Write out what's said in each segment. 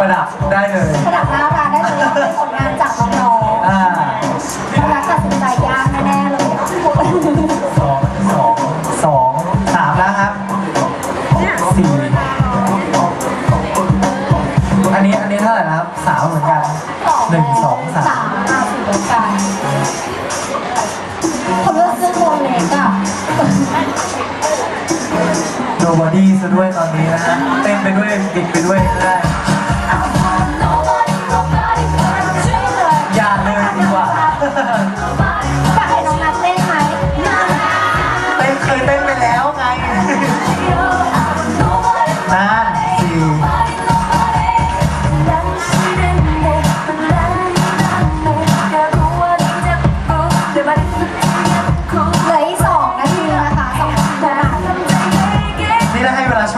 ประดับได้เลย ประดับหน้าร้านได้เลยเป็นผลงานจากน้อง โนบอดี้ซะด้วยตอนนี้นะฮะเต้นไปด้วยดิดไปด้วยก็ได้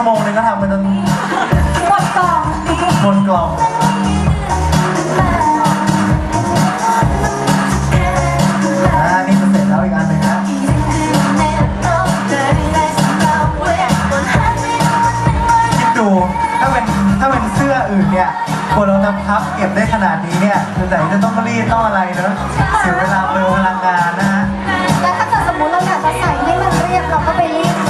วลาชั่วโมงนึงก็ทำมันจนหมดกล่องหมดกล่อง อ่า นี่มันเสร็จแล้วอีกอันหนึ่งนะ คิดดูถ้าเป็นถ้าเป็นเสื้ออื่นเนี่ยคนเราจะพับเก็บได้ขนาดนี้เนี่ยคือไหนจะต้องรีดต้องอะไรเนอะเสียเวลาเปลืองพลังงานนะฮะ แล้วถ้าเกิดสมมติเราอยากจะใส่ให้มันเรียบเราก็ไปรีด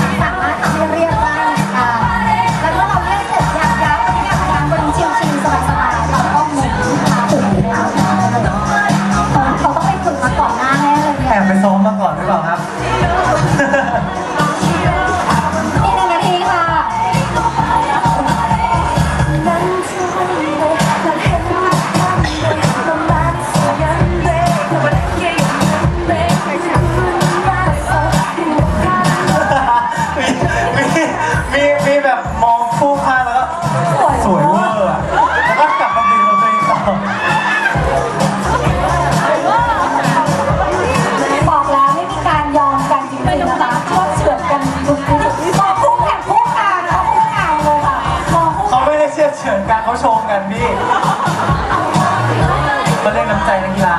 เขาเรียกน้ำใจนักกีฬา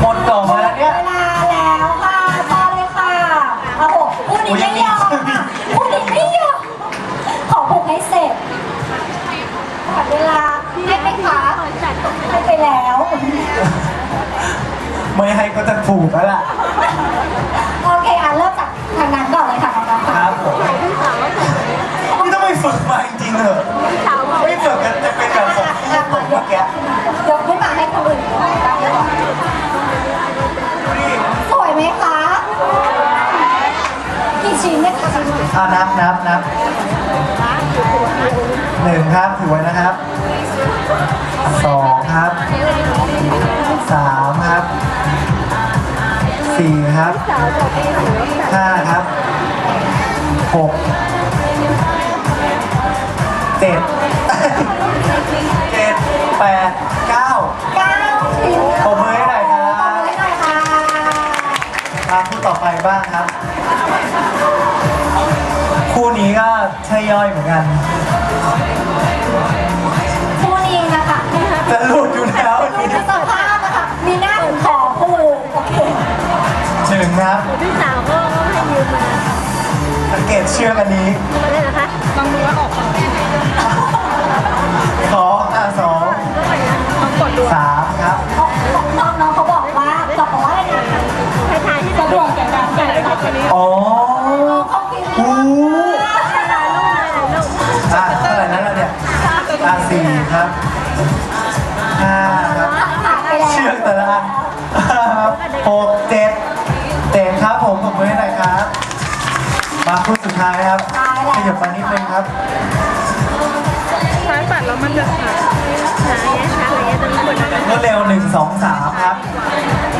หมดกล่องมาแล้วเนี่ย เวลาแล้วค่ะพอเลยค่ะโอ้โหพูดนี้ไม่ยอมค่ะพูดนี้ไม่ยอมขอผูกให้เสร็จขอเวลาให้ไหมคะให้ไปแล้ว ไม่ให้ก็จะผูกแล้วล่ะ ยกขึ้นมาให้คนอื่นดูได้เลยดูดิสวยไหมคะ กี่ชิ้นเนี่ยคะนอ่านับนับนับหนึ่งครับถือไว้นะครับสองครับสามครับสี่ครับห้าครับหกเจ็ด เจ็ดแปดเก้าเก้าชิ้นปรบมือให้หน่อยครับปรบมือให้หน่อยค่ะมาคู่ต่อไปบ้างครับ คู่นี้ก็ใช่ย่อยเหมือนกันคู่นี้นะคะจะหลุดอยู่แล้วดูนี่สภาพนะคะมีหน้าถึงขอคู่โอเคหนึ่งครับพี่สาวก็ให้ยืมมาสังเกตเชือกอันนี้ มาเลยนะคะลองดูว่าออกฝั่งนี้ สองอะสองลองกดดูสามครับน้องน้องเขาบอกว่าบอกว่าอะไรนะให้ทายที่สะดวกแก่การแก่เลยค่ะคนนี้อ๋อเขาคิดหูถ่ายรูปถ่ายรูปอะเท่าไหร่แล้วล่ะเนี่ยอะสี่ครับห้าครับผ่านไปแล้วเชือกแต่ละอันครับหกเจ็ดเจ็ดครับผมผมมือให้หน่อยครับ มาคู่สุดท้ายครับขยับมานิดนึงครับท้ายปัดแล้ว มันจะหาหาแย่หาอะไรแย่ตรงนี้หมดเลยรวดเร็วหนึ่งสองสามครับ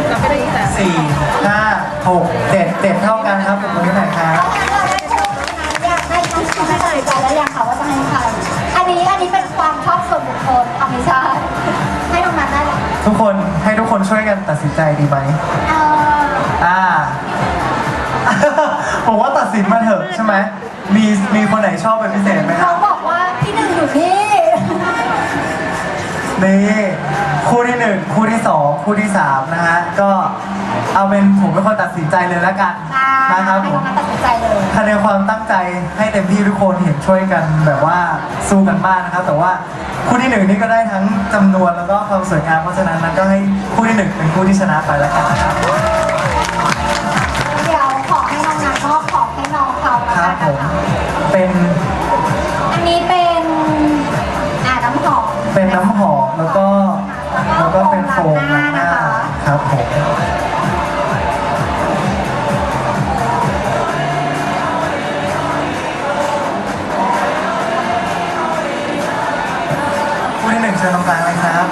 เราไม่ได้ยินแต่สี่ห้าหกเจ็ดเจ็ดเท่ากันครับผมมือให้หน่อยครับอยากให้ทุกคนได้ตัดสินใจแล้วยังค่ะว่าจะให้ใครอันนี้อันนี้เป็นความชอบส่วนบุคคลเอาไม่ใช่ให้น้องนัทได้เลยทุกคนให้ทุกคนช่วยกันตัดสินใจดีไหมเอออ่าผมว่าตัดสินมาเถอะใช่ไหมมีมีคนไหนชอบเป็นพิเศษไหมคเขาบบอกว่าที่หนึ่งอยู่นี่ นี่คู่ที่หนึ่งคู่ที่สองคู่ที่สามนะฮะก็เอาเป็นผมเป็นคนตัดสินใจเลยแล้วกันอ่านะครับให้ผน้อมงนัทตัดสินใจเลย คะแนนความตั้งใจให้เต็มที่ทุกคนเห็นช่วยกันแบบว่าสู้กันมากนะครับ แต่ว่าคู่ที่หนึ่งนี่ก็ได้ทั้งจำนวนแล้วก็ความสวยงามเพราะฉะนั้นนั้นก็ให้คู่ที่หนึ่งเป็นคู่ที่ชนะไปแล้วกันนะครับ ครับผมคู่ที่หนึ่งเชิญตรงกลางเลยครับ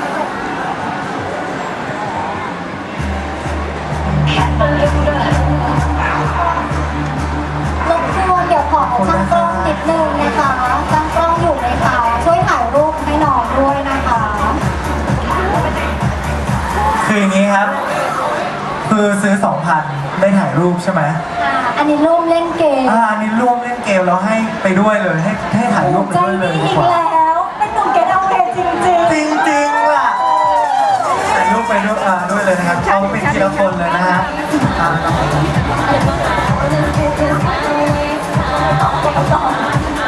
รบกวนเดี๋ยวขอช่างกล้องนิดนึงนะคะ คืออย่างนี้ครับ คือซื้อ2,000ได้ถ่ายรูปใช่ไหมอ่าอันนี้ร่วมเล่นเกมอ่าอันนี้ร่วมเล่นเกมแล้วให้ไปด้วยเลยให้ให้ถ่ายรูปไปใจด้วยเลยดีดีอีกกว่าแล้ว เป็นหนุ่มเกตเอาเวจริงจริงๆล่ะถ่ายรูปไปด้วยอ่าด้วยเลยนะครับเอาเป็นทีละคนเลยนะฮะอ่าครับผมบ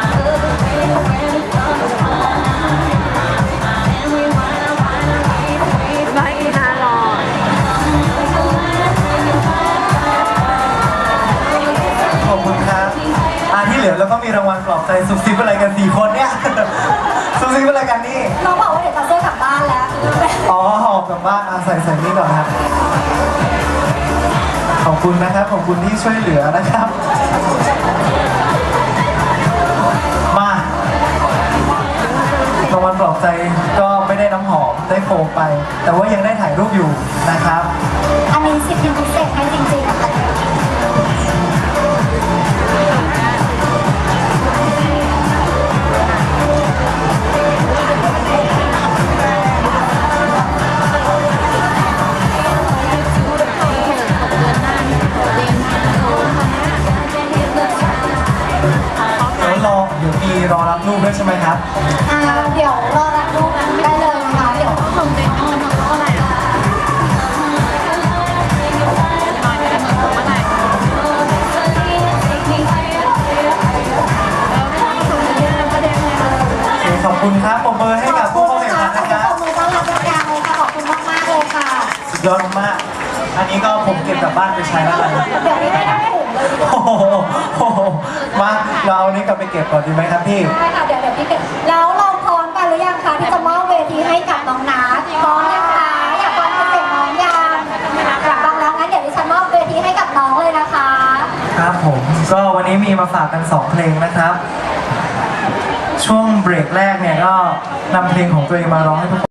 สี่คนเนี่ยสุขซิบอะไรกันนี่ๆน้องบอกว่าเดี๋ยวจะซื้อกลับบ้านแล้วอ๋อหอบกลับบ้านอะใส่ใส่นี่ก่อนครับ ขอบคุณนะครับ ขอบคุณที่ช่วยเหลือนะครับ มารางวัลปลอบใจก็ไม่ได้น้ำหอมได้โฟมไป แต่ว่ายังได้ถ่ายรูปอยู่นะครับ อันนี้สิทธิพิเศษให้จริงๆ ยอดมาก อันนี้ก็ผมเก็บกลับบ้านไปใช้แล้วกันเดี๋ยวนี้ได้ทั้งถุงเลยดีกว่าโอ้โหโอ้โหมาเราเอานี้กลับไปเก็บก่อนดีไหมครับพี่ได้ค่ะเดี๋ยวเดี๋ยวพี่เก็บแล้วเราพร้อมกันหรือยังคะที่จะมอบเวทีให้กับน้องนัทพร้อมนะคะอยากฟังเสียงน้องยังอยากฟังแล้วงั้นเดี๋ยวดิฉันมอบเวทีให้กับน้องเลยนะคะ ครับผมก็วันนี้มีมาฝากกัน 2 เพลงนะครับ ช่วงเบรกแรกเนี่ยก็นำเพลงของตัวเองมาร้องให้ทุกคน